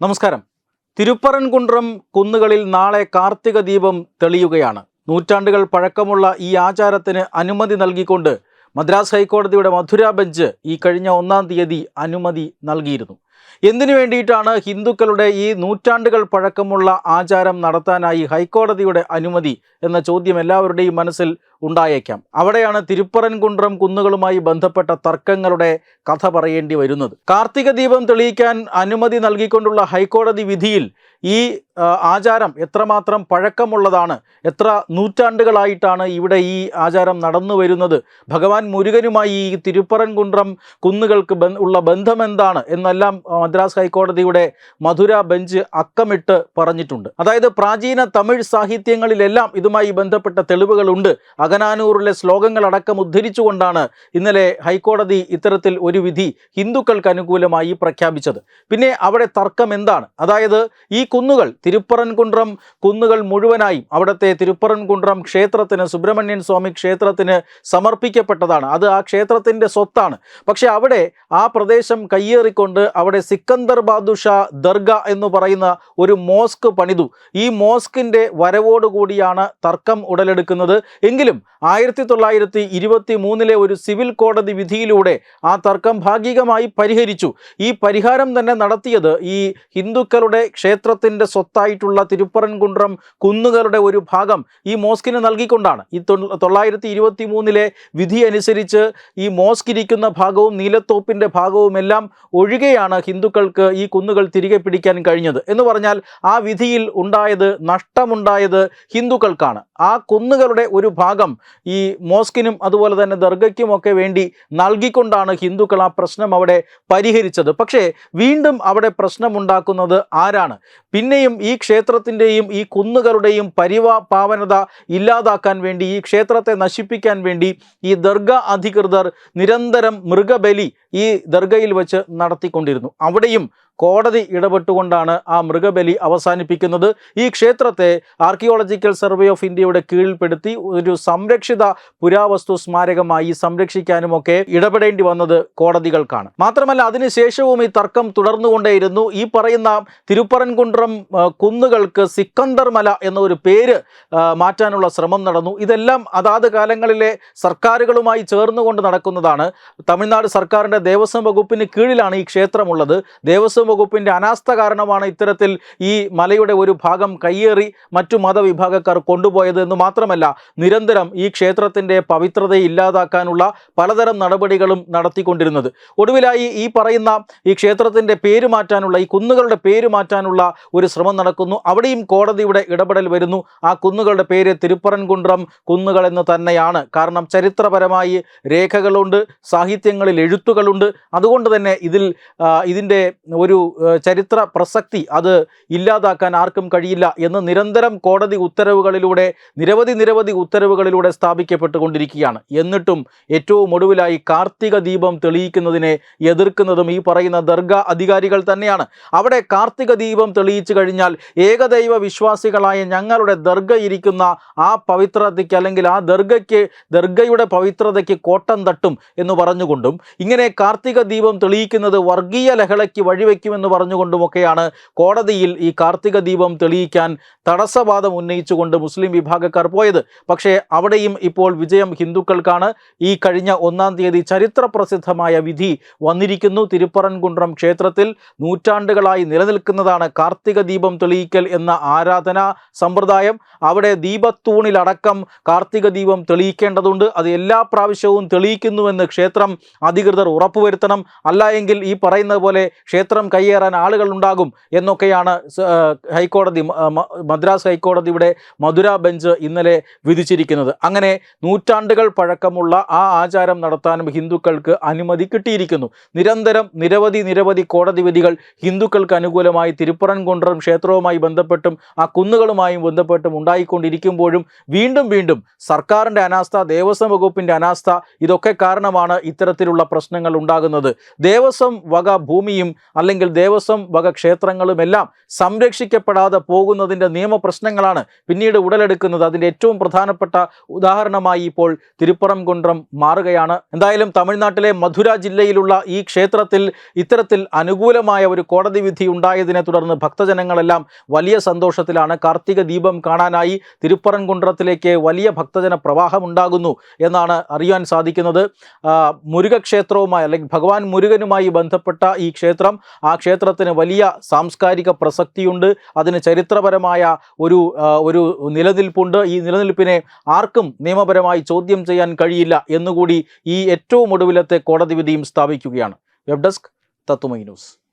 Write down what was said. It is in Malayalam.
നമസ്കാരം. തിരുപ്പറൻകുണ്ട്രം കുന്നുകളിൽ നാളെ കാർത്തിക ദീപം തെളിയുകയാണ്. നൂറ്റാണ്ടുകൾ പഴക്കമുള്ള ഈ ആചാരത്തിന് അനുമതി നൽകിക്കൊണ്ട് മദ്രാസ് ഹൈക്കോടതിയുടെ മധുര ബെഞ്ച് ഈ കഴിഞ്ഞ ഒന്നാം തീയതി അനുമതി നൽകിയിരുന്നു. എന്തിനു വേണ്ടിയിട്ടാണ് ഹിന്ദുക്കളുടെ ഈ നൂറ്റാണ്ടുകൾ പഴക്കമുള്ള ആചാരം നടത്താനായി ഹൈക്കോടതിയുടെ അനുമതി എന്ന ചോദ്യം എല്ലാവരുടെയും മനസ്സിൽ ഉണ്ടായേക്കാം. അവിടെയാണ് തിരുപ്പറൻകുണ്ട്രം കുന്നുകളുമായി ബന്ധപ്പെട്ട തർക്കങ്ങളുടെ കഥ പറയേണ്ടി വരുന്നത്. കാർത്തിക ദീപം തെളിയിക്കാൻ അനുമതി നൽകിക്കൊണ്ടുള്ള ഹൈക്കോടതി വിധിയിൽ ഈ ആചാരം എത്രമാത്രം പഴക്കമുള്ളതാണ് എത്ര നൂറ്റാണ്ടുകളായിട്ടാണ് ഇവിടെ ഈ ആചാരം നടന്നു വരുന്നത് ഭഗവാൻ മുരുകനുമായി ഈ തിരുപ്പറൻകുണ്ട്രം കുന്നുകൾക്ക് ഉള്ള ബന്ധമെന്താണ് എന്നെല്ലാം മദ്രാസ് ഹൈക്കോടതിയുടെ മധുര ബെഞ്ച് അക്കമിട്ട് പറഞ്ഞിട്ടുണ്ട്. അതായത് പ്രാചീന തമിഴ് സാഹിത്യങ്ങളിലെല്ലാം ഇതുമായി ബന്ധപ്പെട്ട തെളിവുകളുണ്ട്. അകനാനൂറിലെ ശ്ലോകങ്ങളടക്കം ഉദ്ധരിച്ചുകൊണ്ടാണ് ഇന്നലെ ഹൈക്കോടതി ഇത്തരത്തിൽ ഒരു വിധി ഹിന്ദുക്കൾക്ക് അനുകൂലമായി പ്രഖ്യാപിച്ചത്. പിന്നെ അവിടെ തർക്കം എന്താണ്? അതായത് ഈ കുന്നുകൾ തിരുപ്പറൻകുണ്ട്രം കുന്നുകൾ മുഴുവനായും അവിടുത്തെ തിരുപ്പറൻകുണ്ട്രം ക്ഷേത്രത്തിന് സുബ്രഹ്മണ്യൻ സ്വാമി ക്ഷേത്രത്തിന് സമർപ്പിക്കപ്പെട്ടതാണ്. അത് ആ ക്ഷേത്രത്തിന്റെ സ്വത്താണ്. പക്ഷേ അവിടെ ആ പ്രദേശം കയ്യേറിക്കൊണ്ട് അവിടെ നമ്മുടെ സിക്കന്ദർ ബാദുഷാ ദർഗ എന്ന് പറയുന്ന ഒരു മോസ്ക് പണിതു. ഈ മോസ്കിന്റെ വരവോടുകൂടിയാണ് തർക്കം ഉടലെടുക്കുന്നത്. എങ്കിലും ആയിരത്തി തൊള്ളായിരത്തി ഇരുപത്തി മൂന്നിലെ ഒരു സിവിൽ കോടതി വിധിയിലൂടെ ആ തർക്കം ഭാഗികമായി പരിഹരിച്ചു. ഈ പരിഹാരം തന്നെ നടത്തിയത് ഈ ഹിന്ദുക്കളുടെ ക്ഷേത്രത്തിന്റെ സ്വത്തായിട്ടുള്ള തിരുപ്പറൻകുണ്ട്രം കുന്നുകളുടെ ഒരു ഭാഗം ഈ മോസ്കിന് നൽകിക്കൊണ്ടാണ്. ഈ തൊള്ളായിരത്തി ഇരുപത്തി മൂന്നിലെ വിധി അനുസരിച്ച് ഈ മോസ്ക് ഇരിക്കുന്ന ഭാഗവും നീലത്തോപ്പിന്റെ ഭാഗവുമെല്ലാം ഒഴികെയാണ് ഹിന്ദുക്കൾക്ക് ഈ കുന്നുകൾ തിരികെ പിടിക്കാൻ കഴിഞ്ഞത്. എന്ന് പറഞ്ഞാൽ ആ വിധിയിൽ ഉണ്ടായത് നഷ്ടമുണ്ടായത് ഹിന്ദുക്കൾക്കാണ്. ആ കുന്നുകളുടെ ഒരു ഭാഗം ഈ മോസ്കിനും അതുപോലെ തന്നെ ദർഗയ്ക്കുമൊക്കെ വേണ്ടി നൽകിക്കൊണ്ടാണ് ഹിന്ദുക്കൾ ആ പ്രശ്നം അവിടെ പരിഹരിച്ചത്. പക്ഷേ വീണ്ടും അവിടെ പ്രശ്നമുണ്ടാക്കുന്നത് ആരാണ്? പിന്നെയും ഈ ക്ഷേത്രത്തിന്റെയും ഈ കുന്നുകളുടെയും പരിവാ പാവനത ഇല്ലാതാക്കാൻ വേണ്ടി ഈ ക്ഷേത്രത്തെ നശിപ്പിക്കാൻ വേണ്ടി ഈ ദർഗ അധികൃതർ നിരന്തരം മൃഗബലി ഈ ദർഗയിൽ വെച്ച് നടത്തിക്കൊണ്ടിരുന്നു. അവിടെയും കോടതി ഇടപെട്ടുകൊണ്ടാണ് ആ മൃഗബലി അവസാനിപ്പിക്കുന്നത്. ഈ ക്ഷേത്രത്തെ ആർക്കിയോളജിക്കൽ സർവേ ഓഫ് ഇന്ത്യയുടെ കീഴിൽപ്പെടുത്തി ഒരു സംരക്ഷിത പുരാവസ്തു സ്മാരകമായി സംരക്ഷിക്കാനുമൊക്കെ ഇടപെടേണ്ടി വന്നത് കോടതികൾക്കാണ്. മാത്രമല്ല അതിനുശേഷവും ഈ തർക്കം തുടർന്നുകൊണ്ടേയിരുന്നു. ഈ പറയുന്ന തിരുപ്പറൻകുണ്ട്രം കുന്നുകൾക്ക് സിക്കന്ദർ മല എന്നൊരു പേര് മാറ്റാനുള്ള ശ്രമം നടന്നു. ഇതെല്ലാം അതാത് കാലങ്ങളിലെ സർക്കാരുകളുമായി ചേർന്നുകൊണ്ട് നടക്കുന്നതാണ്. തമിഴ്നാട് സർക്കാരിന്റെ ദേവസ്വം വകുപ്പിന് കീഴിലാണ് ഈ ക്ഷേത്രമുള്ളത്. ദേവസ്വം വകുപ്പിന്റെ അനാസ്ഥ കാരണമാണ് ഇത്തരത്തിൽ ഈ മലയുടെ ഒരു ഭാഗം കയ്യേറി മറ്റു മതവിഭാഗക്കാർ കൊണ്ടുപോയത് എന്ന് മാത്രമല്ല നിരന്തരം ഈ ക്ഷേത്രത്തിന്റെ പവിത്രതയെ ഇല്ലാതാക്കാനുള്ള പലതരം നടപടികളും നടത്തിക്കൊണ്ടിരുന്നത്. ഒടുവിലായി ഈ പറയുന്ന ഈ ക്ഷേത്രത്തിന്റെ പേര് മാറ്റാനുള്ള ഈ കുന്നുകളുടെ പേര് മാറ്റാനുള്ള ഒരു ശ്രമം നടക്കുന്നു. അവിടെയും കോടതിയുടെ ഇടപെടൽ വരുന്നു. ആ കുന്നുകളുടെ പേര് തിരുപ്പറൻകുണ്ട്രം കുന്നുകൾ എന്ന് തന്നെയാണ്. കാരണം ചരിത്രപരമായി രേഖകളുണ്ട് സാഹിത്യങ്ങളിൽ എഴുത്തുകളുണ്ട്. അതുകൊണ്ട് തന്നെ ഇതിൽ ഇതിന്റെ ഒരു ആ, ചരിത്ര പ്രസക്തി അത് ഇല്ലാതാക്കാൻ ആർക്കും കഴിയില്ല എന്ന് നിരന്തരം കോടതി ഉത്തരവുകളിലൂടെ നിരവധി നിരവധി ഉത്തരവുകളിലൂടെ സ്ഥാപിക്കപ്പെട്ടുകൊണ്ടിരിക്കുകയാണ്. എന്നിട്ടും ഏറ്റവും ഒടുവിലായി കാർത്തിക ദീപം തെളിയിക്കുന്നതിനെ എതിർക്കുന്നതും ഈ പറയുന്ന ദർഗ അധികാരികൾ തന്നെയാണ്. അവിടെ കാർത്തിക ദീപം തെളിയിച്ചു കഴിഞ്ഞാൽ ഏകദൈവ വിശ്വാസികളായ ഞങ്ങളുടെ ദർഗ ഇരിക്കുന്ന ആ പവിത്രതയ്ക്ക് അല്ലെങ്കിൽ ആ ദർഗയ്ക്ക് ദർഗയുടെ പവിത്രതയ്ക്ക് കോട്ടം തട്ടും എന്ന് പറഞ്ഞുകൊണ്ടും ഇങ്ങനെ കാർത്തിക ദീപം തെളിയിക്കുന്നത് വർഗീയ ലഹളയ്ക്ക് സഹായിക്കുമെന്ന് പറഞ്ഞുകൊണ്ടുമൊക്കെയാണ് കോടതിയിൽ ഈ കാർത്തിക ദീപം തെളിയിക്കാൻ തടസ്സവാദം ഉന്നയിച്ചുകൊണ്ട് മുസ്ലിം വിഭാഗക്കാർ പോയത്. പക്ഷേ അവിടെയും ഇപ്പോൾ വിജയം ഹിന്ദുക്കൾക്കാണ്. ഈ കഴിഞ്ഞ ഒന്നാം തീയതി ചരിത്ര പ്രസിദ്ധമായ വിധി വന്നിരിക്കുന്നു. തിരുപ്പറൻകുണ്ട്രം ക്ഷേത്രത്തിൽ നൂറ്റാണ്ടുകളായി നിലനിൽക്കുന്നതാണ് കാർത്തിക ദീപം തെളിയിക്കൽ എന്ന ആരാധനാ സമ്പ്രദായം. അവിടെ ദീപത്തൂണിലടക്കം കാർത്തിക ദീപം തെളിയിക്കേണ്ടതുണ്ട്. അത് എല്ലാ പ്രാവശ്യവും തെളിയിക്കുന്നുവെന്ന് ക്ഷേത്രം അധികൃതർ ഉറപ്പുവരുത്തണം. അല്ല എങ്കിൽ ഈ പറയുന്നത് പോലെ ക്ഷേത്രം കൈയേറാൻ ആളുകൾ ഉണ്ടാകും എന്നൊക്കെയാണ് ഹൈക്കോടതി മദ്രാസ് ഹൈക്കോടതിയുടെ മധുര ബെഞ്ച് ഇന്നലെ വിധിച്ചിരിക്കുന്നത്. അങ്ങനെ നൂറ്റാണ്ടുകൾ പഴക്കമുള്ള ആ ആചാരം നടത്താനും ഹിന്ദുക്കൾക്ക് അനുമതി കിട്ടിയിരിക്കുന്നു. നിരന്തരം നിരവധി നിരവധി കോടതി വിധികൾ ഹിന്ദുക്കൾക്ക് അനുകൂലമായി തിരുപ്പറൻകുണ്ടറും ക്ഷേത്രവുമായി ബന്ധപ്പെട്ടും ആ കുന്നുകളുമായും ബന്ധപ്പെട്ടും ഉണ്ടായിക്കൊണ്ടിരിക്കുമ്പോഴും വീണ്ടും വീണ്ടും സർക്കാരിന്റെ അനാസ്ഥ ദേവസ്വം വകുപ്പിന്റെ അനാസ്ഥ ഇതൊക്കെ കാരണമാണ് ഇത്തരത്തിലുള്ള പ്രശ്നങ്ങൾ ഉണ്ടാകുന്നത്. ദേവസ്വം വക ഭൂമിയും അല്ലെങ്കിൽ ദേവസ്വം വക ക്ഷേത്രങ്ങളുമെല്ലാം സംരക്ഷിക്കപ്പെടാതെ പോകുന്നതിന്റെ നിയമപ്രശ്നങ്ങളാണ് പിന്നീട് ഉടലെടുക്കുന്നത്. അതിന്റെ ഏറ്റവും പ്രധാനപ്പെട്ട ഉദാഹരണമായി ഇപ്പോൾ തിരുപ്പറംകുണ്ട്രം മാറുകയാണ്. എന്തായാലും തമിഴ്നാട്ടിലെ മധുര ജില്ലയിലുള്ള ഈ ക്ഷേത്രത്തിൽ ഇത്തരത്തിൽ അനുകൂലമായ ഒരു കോടതി വിധി ഉണ്ടായതിനെ തുടർന്ന് ഭക്തജനങ്ങളെല്ലാം വലിയ സന്തോഷത്തിലാണ്. കാർത്തിക ദീപം കാണാനായി തിരുപ്പറംകുണ്ട്രത്തിലേക്ക് വലിയ ഭക്തജന പ്രവാഹം ഉണ്ടാകുന്നു എന്നാണ് അറിയാൻ സാധിക്കുന്നത്. മുരുകക്ഷേത്രവുമായി അല്ലെങ്കിൽ ഭഗവാൻ മുരുകനുമായി ബന്ധപ്പെട്ട ഈ ക്ഷേത്രം ആ ക്ഷേത്രത്തിന് വലിയ സാംസ്കാരിക പ്രസക്തിയുണ്ട്. അതിന് ചരിത്രപരമായ ഒരു ഒരു നിലനിൽപ്പുണ്ട്. ഈ നിലനിൽപ്പിനെ ആർക്കും നിയമപരമായി ചോദ്യം ചെയ്യാൻ കഴിയില്ല എന്നുകൂടി ഈ ഏറ്റവും ഒടുവിലത്തെ കോടതി വിധിയും സ്ഥാപിക്കുകയാണ്. വെബ് ഡെസ്ക് തത്തുമൈ ന്യൂസ്.